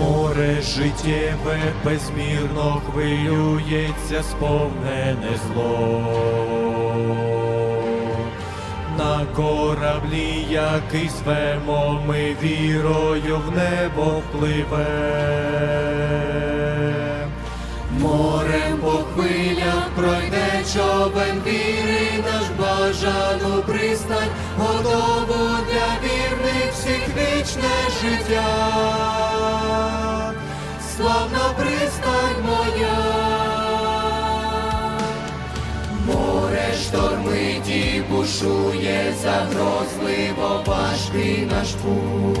Море життєве безмірно хвилюється, сповнене зло. На кораблі, який звемо, ми вірою в небо пливе. Морем по хвилях пройде човен віри наш бажану пристань, готово для вірних всіх вічне життя. Бушує, загрозливо важкий наш путь.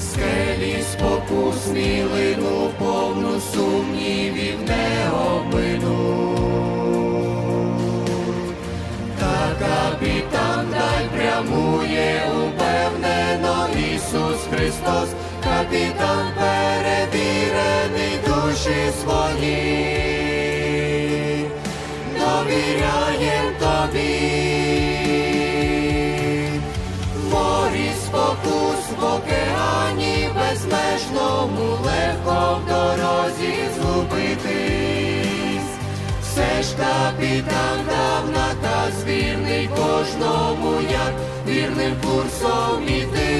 Скелі спокус мілину, повну сумнівів не обминуть. Та капітан дай прямує упевнено Ісус Христос, капітан перевірений душі свої, безмежному легко в дорозі згубитись. Все ж капітан дав та звірний кожному, як вірним курсом іти.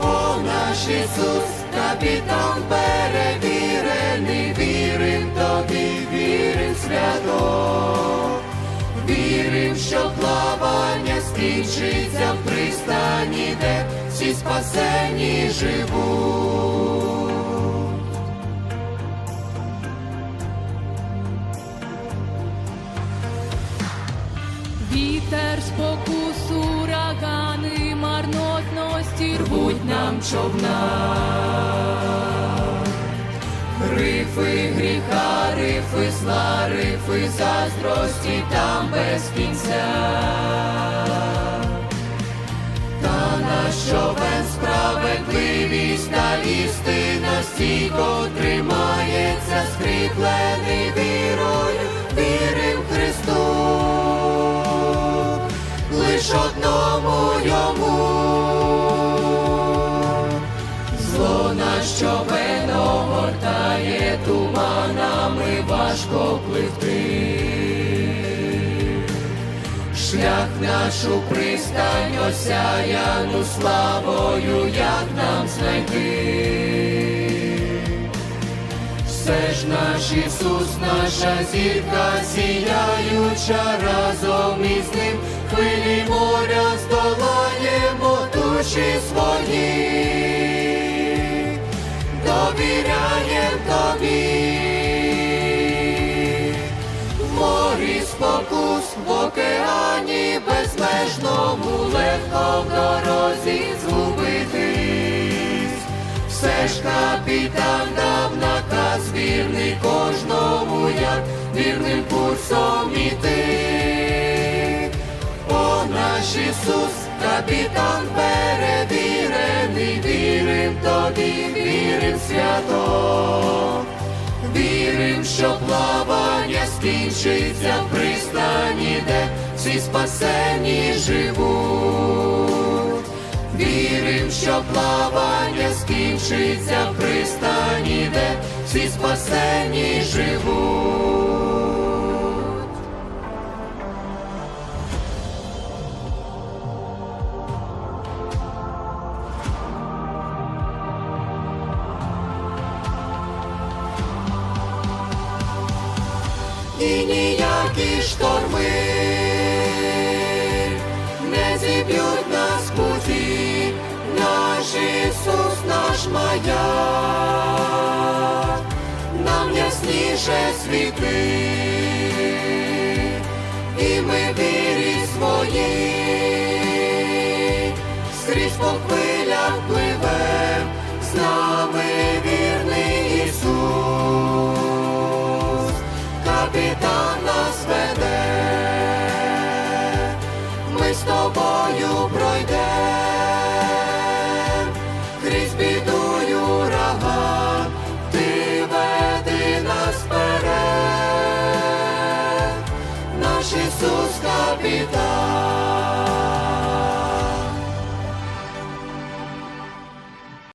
О, наш Ісус, капітан всі спасені живуть. Вітер спокусу, урагани, марнотності рвуть нам човна. Рифи гріха, рифи зла, рифи заздрості там без кінця. Та наш човен справедливість та істина стійко тримається, скріплений вірою, вірим Христу, лиш одному йому. Зло на човен огортає туманами важко пливти. Шлях нашу пристань осяяну славою, як нам знайти. Все ж наш Ісус, наша зірка сіяюча разом із ним, хвилі моря здолаємо душі свої, Все капітан дав наказ вірний кожному, як вірним курсом іти. О, наш Ісус, капітан перевірений, вірим тобі, вірим свято. Вірим, що плавання скінчиться в пристані, де всі спасені живуть. Вірим, що плавання скінчиться в пристані, де всі спасені живуть. і ніякі шторми наш нам ясніше світи, і ми вірі своїй, скрізь по хвилях пливем, з нами вірний Ісус. Капітан нас веде, ми з тобою пройдем, Ісус капітан.